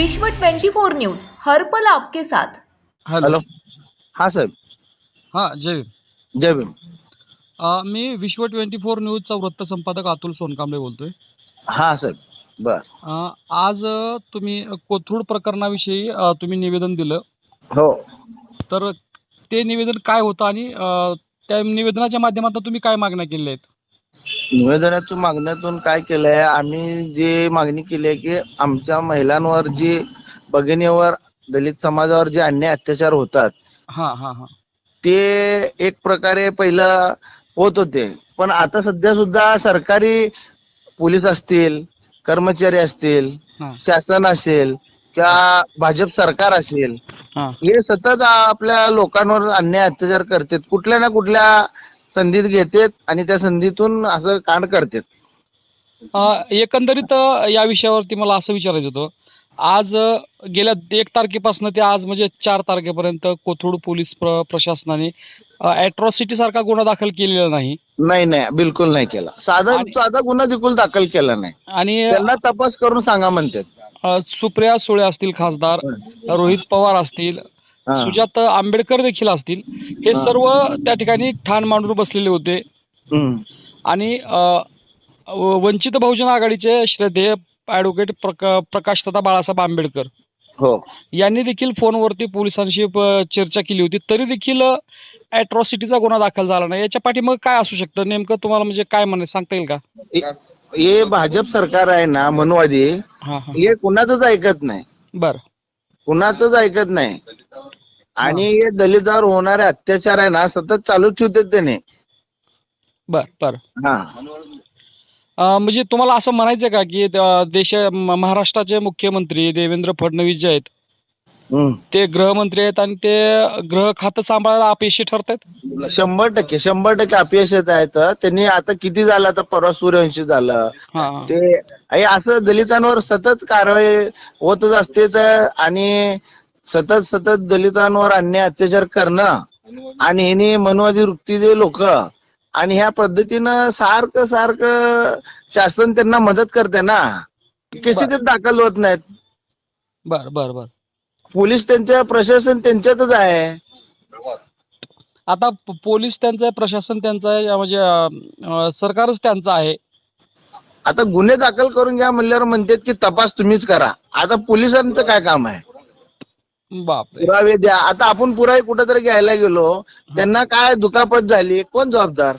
विश्व 24 न्यूज हर पल आपके साथ. हॅलो. हा साहेब हा जय जय भीम. अ, मी विश्व ट्वेंटी फोर न्यूजचा वृत्तसंपादक अतुल सोनकांबळे बोलतोय. हा साहेब बर. अ, आज अ, तुम्ही कोथरूड प्रकरणाविषयी अ, तुम्ही निवेदन दिलं. हो. तर ते निवेदन काय होतं आणि अ, त्या निवेदनाच्या माध्यमातून तुम्ही काय मागण्या केल्या आहेत? निवेदनाच्या मागण्यातून काय केलंय? आम्ही जे मागणी केली आहे की आमच्या महिलांवर जी भगिनीवर दलित समाजावर जे अन्याय अत्याचार होतात हा हा हा. ते एक प्रकारे पहिलं होत होते. पण आता सध्या सुद्धा सरकारी पोलीस असतील कर्मचारी असतील हा. शासन असेल किंवा भाजप सरकार असेल हा. हे सतत आपल्या लोकांवर अन्याय अत्याचार करतात. कुठल्या ना कुठल्या संधीत घेतात आणि त्या संधीतून असं कांड करतात. अ, एकंदरीत अ, या विषयावरती मला असं विचारायचं होतं. आज अ, गेल्या एक तारखेपासून ते आज म्हणजे चार तारखेपर्यंत कोथरूड पोलीस प्र प्रशासनाने अॅट्रॉसिटी सारखा गुन्हा दाखल केलेला नाही. नाही नाही बिलकुल नाही केला. साधा आणि- साधा गुन्हा देखील दाखल केला नाही. आणि त्यांना तपास करून सांगा म्हणतात. अ, सुप्रिया सुळे असतील खासदार रोहित पवार असतील. सुजात आंबेडकर देखील असतील. हे. सर्व त्या ठिकाणी ठाण मांडून बसलेले होते. आणि वंचित बहुजन आघाडीचे श्रद्धेय ॲडव्होकेट प्रका प्रकाश तथा बाळासाहेब आंबेडकर. हो. यांनी देखील फोनवरती पोलिसांशी चर्चा केली होती. तरी देखील अॅट्रॉसिटीचा गुन्हा दाखल झाला नाही. याच्या पाठीमागे काय असू शकतं? नेमकं तुम्हाला म्हणजे काय म्हणायचं सांगता येईल का? हे भाजप सरकार आहे ना मनवादी. हा कुणाचंच ऐकत नाही. बर. कुणाचंच ऐकत नाही. आणि हे दलितावर होणारे अत्याचार आहे ना सतत चालूच ठेवतात त्याने. बर बर. हा. म्हणजे तुम्हाला असं म्हणायचं का की देश महाराष्ट्राचे मुख्यमंत्री देवेंद्र फडणवीस जे आहेत. ते गृहमंत्री आहेत आणि ते गृह खातं सांभाळायला अपयशी ठरत आहेत शंभर टक्के शंभर टक्के अपयश येत आहेत. त्यांनी आता किती झालं? आता परवा सूर्यवंशी झालं. हा. ते हे असं दलितांवर सतत कारवाई होतच असते तर आणि सतत सतत दलितांवर अन्याय अत्याचार करणं आणि हिने मनवादी वृत्तीचे लोक आणि ह्या पद्धतीनं सारखं सारखं शासन त्यांना मदत करते ना. कशी ते दाखल होत नाहीत. बर बर बर. पोलीस त्यांच्या प्रशासन त्यांच्यातच आहे. आता प- पोलीस त्यांचं आहे प्रशासन त्यांचं आहे या म्हणजे अ, सरकारच त्यांचं आहे. आता गुन्हे दाखल करून घ्या म्हणल्यावर म्हणतात की तपास तुम्हीच करा. आता पोलिसांचं काय काम आहे? बापरे. पुरावे द्या. आता आपण पुरावे कुठेतरी घ्यायला गेलो. त्यांना काय दुखापत झाली? कोण जबाबदार?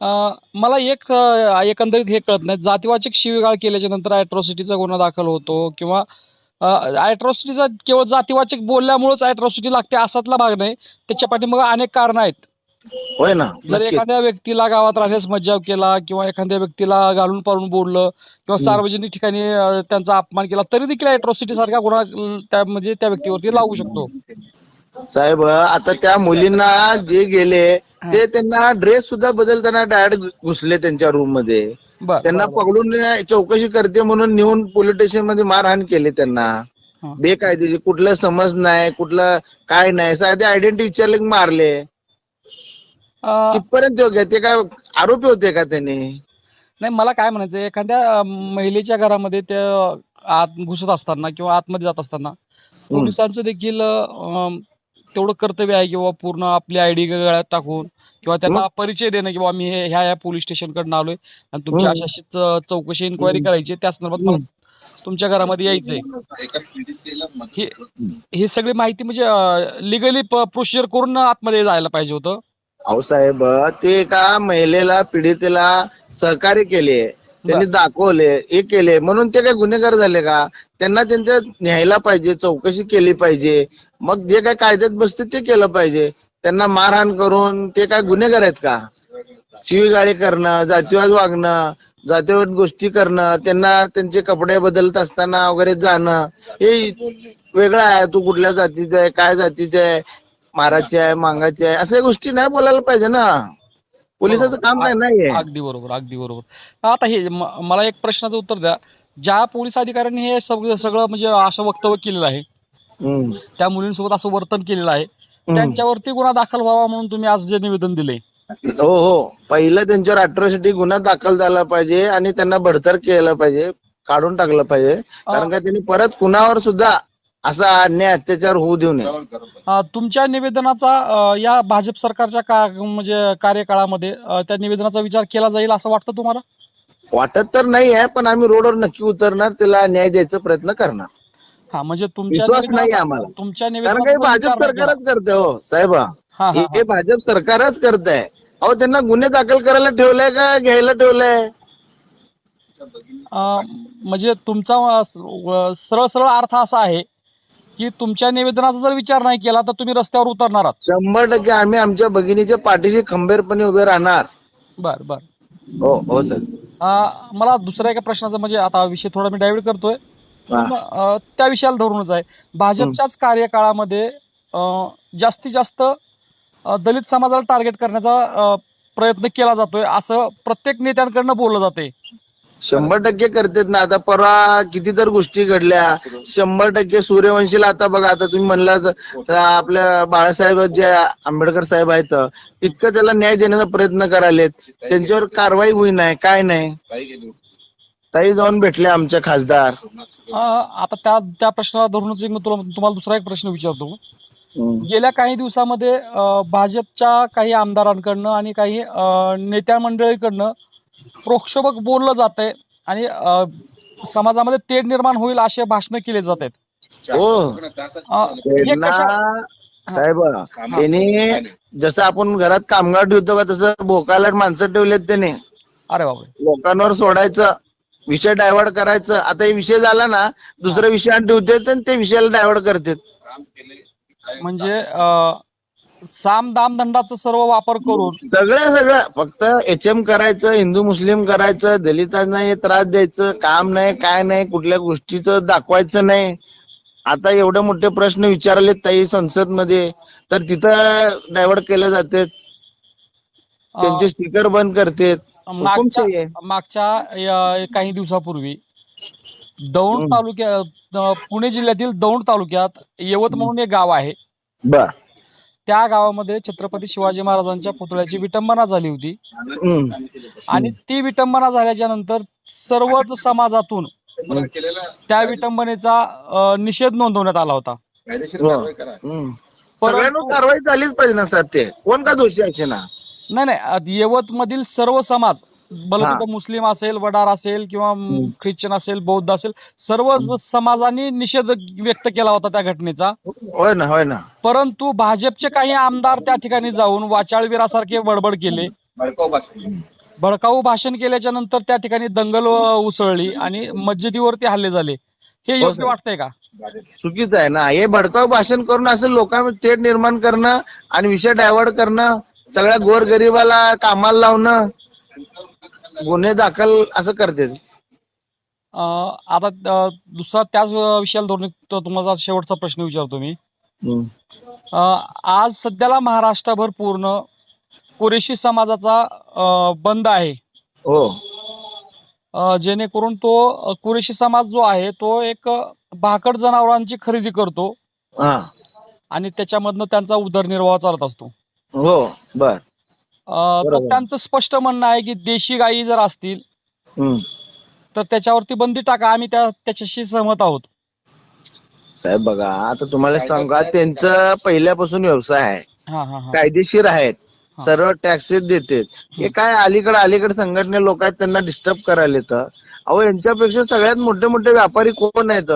अ, मला एक अ, एकंदरीत हे कळत नाही. जातीवाचक शिवीगाळ केल्याच्यानंतर अॅट्रॉसिटीचा गुन्हा दाखल होतो किंवा अॅट्रॉसिटीचा केवळ जातीवाचक बोलल्यामुळेच अॅट्रॉसिटी लागते असातला भाग नाही. त्याच्या पाठीमागे अनेक कारण आहेत. होय ना जर. एखाद्या व्यक्तीला गावात राहण्यास मज्जाव केला किंवा एखाद्या व्यक्तीला घालून पाळून बोललं किंवा सार्वजनिक ठिकाणी त्यांचा अपमान केला तरी देखील अॅट्रॉसिटी सारखा गुन्हा म्हणजे त्या व्यक्तीवरती लागू शकतो. साहेब आता त्या मुलींना जे गेले ते त्यांना ड्रेस सुद्धा बदलताना डायरेक्ट घुसले त्यांच्या रूममध्ये. त्यांना पकडून चौकशी करते म्हणून नेऊन पोलीस स्टेशनमध्ये मारहाण केली त्यांना. बेकायदेशीर कुठलं समज नाही कुठलं काय नाही साधे आयडेंटिटी विचारले मारले. कितपर्यंत योग्य? ते काय आरोपी होते का त्यांनी? नाही मला काय म्हणायचं एखाद्या महिलेच्या घरामध्ये ते आत घुसत असताना किंवा आतमध्ये जात असताना पोलिसांचं देखील तेवढं कर्तव्य आहे किंवा पूर्ण आपली आयडी गळ्यात टाकून किंवा त्यांना परिचय देणं किंवा मी हे ह्या ह्या पोलीस स्टेशनकडनं आलोय. आणि तुमची. अशी अशी च- चौकशी इन्क्वायरी करायची. आहे, त्या संदर्भात मला तुमच्या घरामध्ये यायचंय. ही ही सगळी माहिती म्हणजे लिगली प्रोसिजर करून आतमध्ये जायला पाहिजे होतं. अहो साहेब ते एका महिलेला पीडितेला सहकार्य केले त्यांनी दाखवले हे केले. म्हणून ते काय गुन्हेगार झाले का? त्यांना त्यांच्या न्यायला पाहिजे चौकशी केली पाहिजे. मग जे काय कायद्यात बसते ते केलं पाहिजे. त्यांना मारहाण करून ते काय गुन्हेगार आहेत का? शिवीगाळी करणं जातीवाद वागणं जातीवाद गोष्टी करणं त्यांना त्यांचे कपडे बदलत असताना वगैरे जाणं हे वेगळं आहे. तू कुठल्या जातीचा आहे काय जातीचा आहे माराचे आहे मांगाचे आहे अशा गोष्टी नाही बोलायला पाहिजे ना. पोलिसाचं काम नाही नाहीये. अगदी बरोबर अगदी बरोबर. आता हे मला एक प्रश्नाचं उत्तर द्या. ज्या पोलीस अधिकाऱ्यांनी हे सगळं सगळं म्हणजे असं वक्तव्य केलेलं आहे. त्या मुलींसोबत असं वर्तन केलेलं आहे त्यांच्यावरती गुन्हा दाखल व्हावा म्हणून तुम्ही आज जे निवेदन दिले. हो हो. पहिलं त्यांच्यावर अट्रॉसिटी गुन्हा दाखल झाला पाहिजे आणि त्यांना बडतर केलं पाहिजे काढून टाकलं पाहिजे. कारण का त्यांनी परत कुणावर सुद्धा असा अन्याय अत्याचार होऊ देऊ नये अ, तुमच्या निवेदनाचा अ, या भाजप सरकारच्या का म्हणजे कार्यकाळामध्ये अ, त्या निवेदनाचा विचार केला जाईल असं वाटतं तुम्हाला वाटत तर नाही आहे पण आम्ही रोडवर नक्की उतरणार त्याला न्याय द्यायचा प्रयत्न करणार हा म्हणजे तुमच्या विश्वास नाही निवेदनाचा- आम्हाला. तुमच्या कारण काही निवेदनाचा भाजप विचार नाही केला. सरकारच करते हो साहेब हा, हा, हे हा. हे भाजप सरकारच करत आहे अहो त्यांना गुन्हे दाखल करायला ठेवलाय का घ्यायला ठेवलंय अ, म्हणजे तुमचा अ, स- व- सरळ सरळ अर्थ असा आहे की तुमच्या निवेदनाचा जर विचार नाही केला तर तुम्ही रस्त्यावर उतरणार आहात. शंभर टक्के आम्ही आमच्या भगिनीच्या पाठीशी खंबीरपणे उभे राहणार. बर बर. हो हो सर. अ, मला दुसऱ्या एका प्रश्नाचा म्हणजे आता विषय थोडा मी डायव्हर्ट करतोय. हा. अ, त्या विषयाला धरूनच आहे. भाजपच्याच कार्यकाळामध्ये अ, जास्तीत जास्त अ, दलित समाजाला टार्गेट करण्याचा अ, प्रयत्न केला जातोय असं प्रत्येक नेत्यांकडनं बोललं जाते शंभर टक्के करतेत ना. आता परवा किती तर गोष्टी घडल्या. शंभर टक्के सूर्यवंशीला आता बघा आता तुम्ही म्हणला तर आपल्या बाळासाहेब जे आंबेडकर साहेब आहेत इतकं त्याला न्याय देण्याचा प्रयत्न करायलेत त्यांच्यावर कारवाई होई नाही काय नाही. ताई जाऊन भेटले आमचे खासदार. आता त्या त्या प्रश्नाला धरूनच एक तुम्हाला दुसरा एक प्रश्न विचारतो. गेल्या काही दिवसामध्ये भाजपच्या काही आमदारांकडनं आणि काही नेत्या मंडळीकडनं प्रोक्षोभक बोललं जात आहे आणि अ, समाजामध्ये तेढ निर्माण होईल असे भाषणं केले जात आहेत हो. हे त्यांना कशा साहेब त्यांनी जसं आपण घरात कामगार ठेवतो का तसं भोकाला माणसं ठेवलेत त्याने. अरे बाबा लोकांवर सोडायचं विषय डायव्हर्ट करायचं. आता हे विषय झाला ना दुसरा विषय आणि ठेवतात आणि ते विषयाला डायव्हर्ट करतात. म्हणजे अ, साम दाम दंडाचा सर्व वापर करून सगळं सगळं. फक्त एच एम करायचं हिंदू मुस्लिम करायचं दलितांना हे त्रास द्यायचं काम नाही काय नाही कुठल्या गोष्टीचं दाखवायचं नाही. आता एवढे मोठे प्रश्न विचारले ताई संसदमध्ये तर तिथं डायव्हर्ट केले जातात. अ, त्यांचे स्पीकर बंद करतात. मागच्या. मागच्या काही दिवसापूर्वी दौंड. तालुक्यात पुणे जिल्ह्यातील दौंड तालुक्यात यवत म्हणून एक गाव आहे. बर. त्या गावामध्ये छत्रपती शिवाजी महाराजांच्या पुतळ्याची विटंबना झाली होती. आणि ती विटंबना झाल्याच्यानंतर सर्वच समाजातून त्या विटंबनेचा निषेध नोंदवण्यात आला होता. कारवाई झालीच पाहिजे ना साहेब ते. कोण का दोषी आहे ना? नाही नाही यवत मधील सर्व समाज भलं हा. मुस्लिम असेल वडार असेल किंवा म, ख्रिश्चन असेल बौद्ध असेल सर्व समाजांनी निषेध व्यक्त केला होता त्या घटनेचा. होय ना होय ना. परंतु भाजपचे काही आमदार त्या ठिकाणी जाऊन वाचाळवीरासारखे बडबड केले. भडकाऊ भाषण केल्याच्यानंतर त्या ठिकाणी दंगल अ, उसळली आणि मस्जिदीवरती हल्ले झाले. हे योग्य सर. वाटतंय का? चुकीचं आहे ना. हे भडकाव भाषण करून असं लोकांमध्ये तेढ निर्माण करणं आणि विषय डायव्हर्ट करणं सगळ्या गोरगरिबाला कामाला लावणं गुन्हे दाखल असं करते. आता दुसरा त्याच विषयाला धरून तो तुम्हाला शेवटचा प्रश्न विचारतो मी. आज सध्याला महाराष्ट्रभर पूर्ण कुरेशी समाजाचा बंद आहे. हो. जेणेकरून तो कुरेशी समाज जो आहे तो एक भाकड जनावरांची खरेदी करतो. हा. आणि त्याच्यामधनं त्यांचा उदरनिर्वाह चालत असतो. हो बर. अ, तर. त्यांचं स्पष्ट म्हणणं आहे की देशी गायी जर असतील हम्म. तर त्याच्यावरती बंदी टाका. आम्ही त्या त्याच्याशी सहमत आहोत. साहेब बघा आता तुम्हाला सांगा त्यांचं पहिल्यापासून व्यवसाय आहे. हा हा हा. कायदेशीर आहेत. हा. सर्व टॅक्सेस देतात. हे काय अलीकडे अलीकडे संघटने लोक आहेत त्यांना डिस्टर्ब करायला येतं. अहो यांच्यापेक्षा सगळ्यात मोठे मोठे व्यापारी कोण आहेत?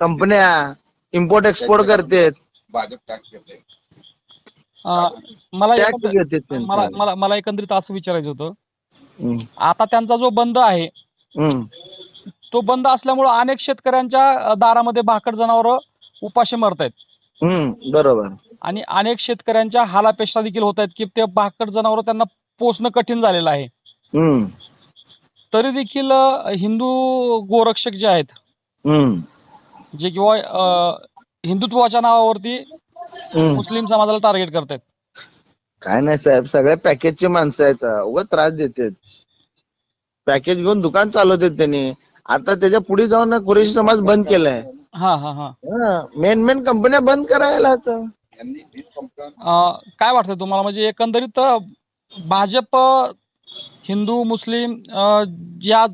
कंपन्या इम्पोर्ट एक्सपोर्ट करतात. भाजप टॅक्स घेते अ, मला टॅक्स एकंदर- घेतात मला त्यांचे मला मला एकंदरीत असं विचारायचं होतं. आता त्यांचा जो बंद आहे. तो बंद असल्यामुळे अनेक शेतकऱ्यांच्या अ, दारामध्ये भाकड जनावर उपाशी मरत आहेत हम्म. बरोबर आणि अनेक शेतकऱ्यांच्या हालापेक्षा देखील होत आहेत की ते भाकड जनावर त्यांना पोचणं कठीण झालेलं आहे हम्म. तरी देखील अ, हिंदू गोरक्षक जे आहेत हम्म. जे किंवा अ, हिंदुत्वाच्या नावावरती हम्म. मुस्लिम समाजाला टार्गेट करतायत. काय नाही साहेब सगळ्या पॅकेजचे माणसं आहेत. उगा त्रास देतात. पॅकेज घेऊन दुकान चालवतात त्यांनी. आता त्याच्या पुढे जाऊन ना कुरेशी समाज बंद केलाय. हा हा हा. मेन मेन कंपन्या बंद करायला अ, काय वाटतं तुम्हाला? म्हणजे एकंदरीत अ, भाजप अ, हिंदू मुस्लिम अ, ज्या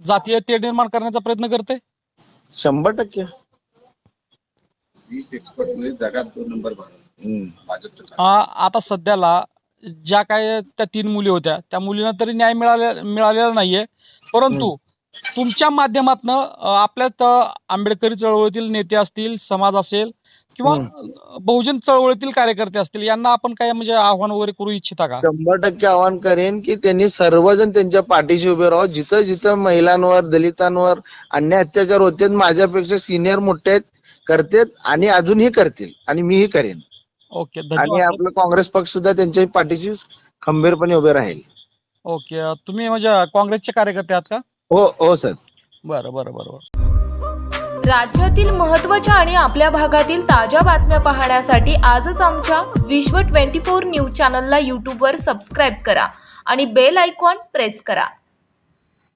जातीय तेढ निर्माण करण्याचा प्रयत्न करते शंभर टक्के. वीस एक्सपर्टमध्ये जगात दोन नंबर भारत हम्म. भाजपचं काम. आ, आता सध्याला ज्या काय त्या तीन मुली होत्या. त्या मुलींना तरी न्याय मिळाले मिळालेला नाहीये. परंतु तुमच्या माध्यमातन आपल्यात आंबेडकरी चळवळीतील नेते असतील समाज असेल किंवा बहुजन चळवळीतील कार्यकर्ते असतील यांना आपण काय म्हणजे आव्हान वगैरे करू इच्छिता का? शंभर टक्के आवाहन करेन की त्यांनी सर्वजण त्यांच्या पाठीशी उभे राहावं. जिथं जिथं महिलांवर दलितांवर अन्याय अत्याचार होते माझ्यापेक्षा सिनियर मोठे आहेत करतेत आणि अजूनही करतील आणि मीही करेन. ओके आणि धन्यवाद. आपलं काँग्रेस पक्ष सुद्धा त्यांच्या पाठीशी खंबीरपणे उभे राहील. ओके तुम्ही म्हणजे काँग्रेसचे कार्यकर्ते आहात का? हो हो सर. बरं बरं बरं बरं. राज्यातील महत्त्वाच्या आणि आपल्या भागातील ताज्या बातम्या पाहण्यासाठी आजच आमच्या विश्व 24 न्यूज चॅनलला यूट्यूबवर सबस्क्राईब करा आणि बेल आयकॉन प्रेस करा.